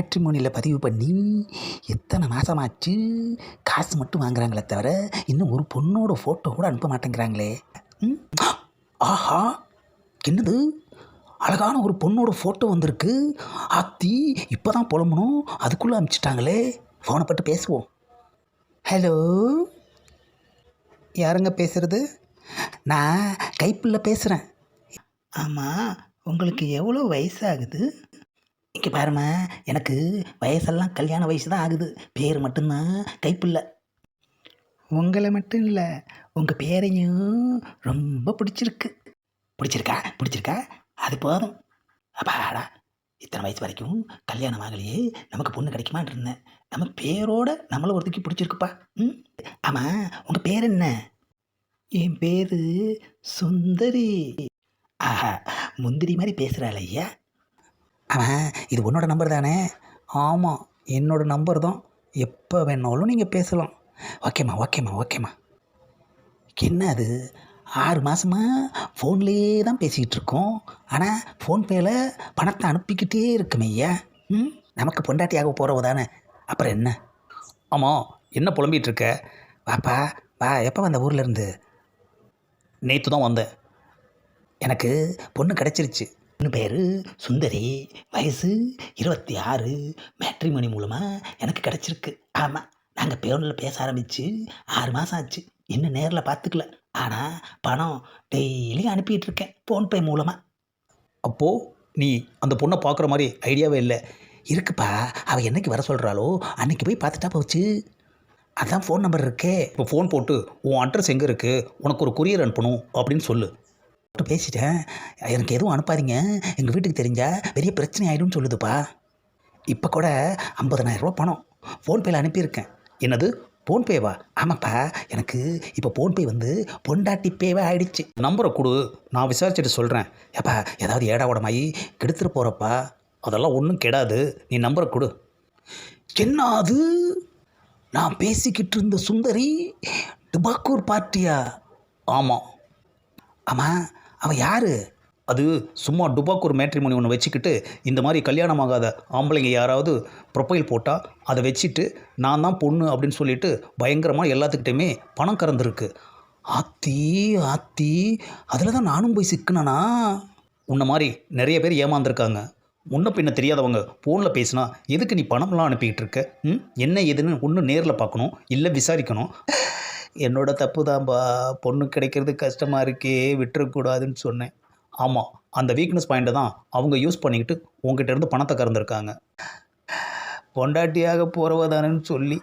மேட்ரிமோனியில் பதிவு பண்ணி எத்தனை மாதமாச்சு காசு மட்டும் வாங்குறாங்களே தவிர இன்னும் ஒரு பொண்ணோட ஃபோட்டோ கூட அனுப்ப மாட்டேங்கிறாங்களே. ஆஹா! என்னது? அழகான ஒரு பொண்ணோட ஃபோட்டோ வந்திருக்கு. ஆத்தி இப்போ தான் புலம்பணும். அதுக்குள்ளே அனுப்பிச்சிட்டாங்களே ஃபோனை பட்டு பேசுவோம். ஹலோ யாருங்க பேசுகிறது நான் கைப்புள்ள பேசுகிறேன் ஆமாம் உங்களுக்கு எவ்வளோ வயசாகுது? இங்கே பாரும்மா எனக்கு வயசெல்லாம் கல்யாண வயசு தான் ஆகுது. பேர் மட்டும்தான் கைப்பில்லை உங்களை மட்டும் இல்லை உங்கள் பேரையும் ரொம்ப பிடிச்சிருக்கு. பிடிச்சிருக்கா? பிடிச்சிருக்கா? அது போதும். அப்பாடா இத்தனை வயசு வரைக்கும் கல்யாணம் ஆகலையே. நமக்கு பொண்ணு கிடைக்குமான்னு இருந்தேன். நம்ம பேரோட நம்மளை ஒருத்திக்கு பிடிச்சிருக்குப்பா. ம்? ஆமாம் உங்கள் பேர் என்ன? என் பேர் சுந்தரி. ஆஹா முந்திரி மாதிரி பேசுகிறாள் ஐயா. அவன் இது உன்னோட நம்பர் தானே? ஆமாம் என்னோட நம்பர் தான். எப்போ வேணாலும் நீங்கள் பேசலாம். ஓகேம்மா ஓகேம்மா ஓகேம்மா என்ன அது? ஆறு மாதமா ஃபோன்லேயே தான் பேசிக்கிட்டு இருக்கோம். ஆனால் ஃபோன்பேயில் பணத்தை அனுப்பிக்கிட்டே இருக்குமே ஐயா. ம்? நமக்கு பொண்டாட்டியாக போகிறவ தானே. அப்புறம் என்ன? ஆமாம் என்ன புலம்பிகிட்டு இருக்க? வாப்பா வா எப்போ வந்த ஊர்லேருந்து நேற்று தான் வந்தேன். எனக்கு பொண்ணு கிடச்சிருச்சு. பொண்ணு பேர் சுந்தரி. வயசு இருபத்தி ஆறு மேட்ரிமணி மூலமாக எனக்கு கிடச்சிருக்கு. ஆமாம் நாங்கள் பேரில் பேச ஆரம்பித்து ஆறு மாதம் ஆச்சு. இன்னும் நேரில் பார்த்துக்கல ஆனால் பணம் டெய்லி அனுப்பிட்டு இருக்கேன். ஃபோன்பே மூலமாக அப்போது நீ அந்த பொண்ணை பார்க்குற மாதிரி ஐடியாவே இல்லை. இருக்குப்பா அவள் என்னைக்கு வர சொல்கிறாளோ அன்னைக்கு போய் பார்த்துட்டா போச்சு. அதான் ஃபோன் நம்பர் இருக்கே. இப்போ ஃபோன் போட்டு உன் அட்ரஸ் எங்கே இருக்குது உனக்கு ஒரு கொரியர் அனுப்பணும் அப்படின்னு சொல்லு. பேசிட்டேன். எனக்கு எதுவும் அனுப்பாதீங்க. எங்கள் வீட்டுக்கு தெரிஞ்சால் பெரிய பிரச்சனை ஆகிடும்னு சொல்லுதுப்பா. இப்போ கூட 50000 ரூபா பணம். ஃபோன்பேயில் அனுப்பியிருக்கேன். என்னது? ஃபோன்பேவா ஆமாப்பா. எனக்கு இப்போ ஃபோன்பே வந்து பொண்டாட்டி பேவே ஆயிடுச்சு. நம்பரை கொடு. நான் விசாரிச்சுட்டு சொல்கிறேன் ஏப்பா ஏதாவது ஏடா உடமாயி கெடுத்துட்டு போகிறப்பா அதெல்லாம் ஒன்றும் கெடாது. நீ நம்பரை கொடு. என்ன அது நான் பேசிக்கிட்டு இருந்த சுந்தரி டுபாக்கூர் பார்ட்டியா? ஆமாம் ஆமாம் அவன் யார்? அது சும்மா டுபாக்கூர் மேட்ரிமோனி ஒன்று வச்சுக்கிட்டு இந்த மாதிரி கல்யாணம் ஆகாத ஆம்பளைங்க யாராவது ப்ரொஃபைல் போட்டால் அதை வச்சுட்டு நான் தான் பொண்ணு அப்படின்னு சொல்லிட்டு பயங்கரமாக எல்லாத்துக்கிட்டையுமே பணம் கறந்துருக்கு. ஆத்தி ஆத்தி அதில் தான் நானும் போய் சிக்கினேனா? உன்ன மாதிரி நிறைய பேர் ஏமாந்துருக்காங்க. முன்ன பின்ன தெரியாதவங்க ஃபோனில் பேசினா எதுக்கு நீ பணம்லாம் அனுப்பிக்கிட்டு இருக்க? ம்? என்ன ஏதுன்னு ஒன்று நேரில் பார்க்கணும் இல்லை விசாரிக்கணும். என்னோட தப்பு தான்ப்பா பொண்ணு கிடைக்கிறது கஷ்டமாக இருக்கே விட்டுறக்கூடாதுன்னு சொன்னேன். ஆமாம் அந்த வீக்னஸ் பாயிண்ட்டை தான் அவங்க யூஸ் பண்ணிக்கிட்டு உங்ககிட்ட இருந்து பணத்தை கறந்துருக்காங்க. பொண்டாட்டியாக போகிறவதானேன்னு சொல்லி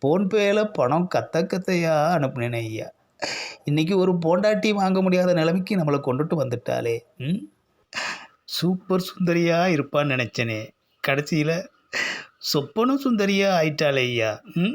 ஃபோன்பேயில் பணம் கத்த கத்தையாக அனுப்புனேனே ஐயா. இன்றைக்கி ஒரு பொண்டாட்டி வாங்க முடியாத நிலைமைக்கு நம்மளை கொண்டுட்டு வந்துட்டாலே ம்? சூப்பர் சுந்தரியாக இருப்பான்னு நினச்சேனே. கடைசியில் சொப்பனும் சுந்தரியாக ஆயிட்டாளே ஐயா. ம்?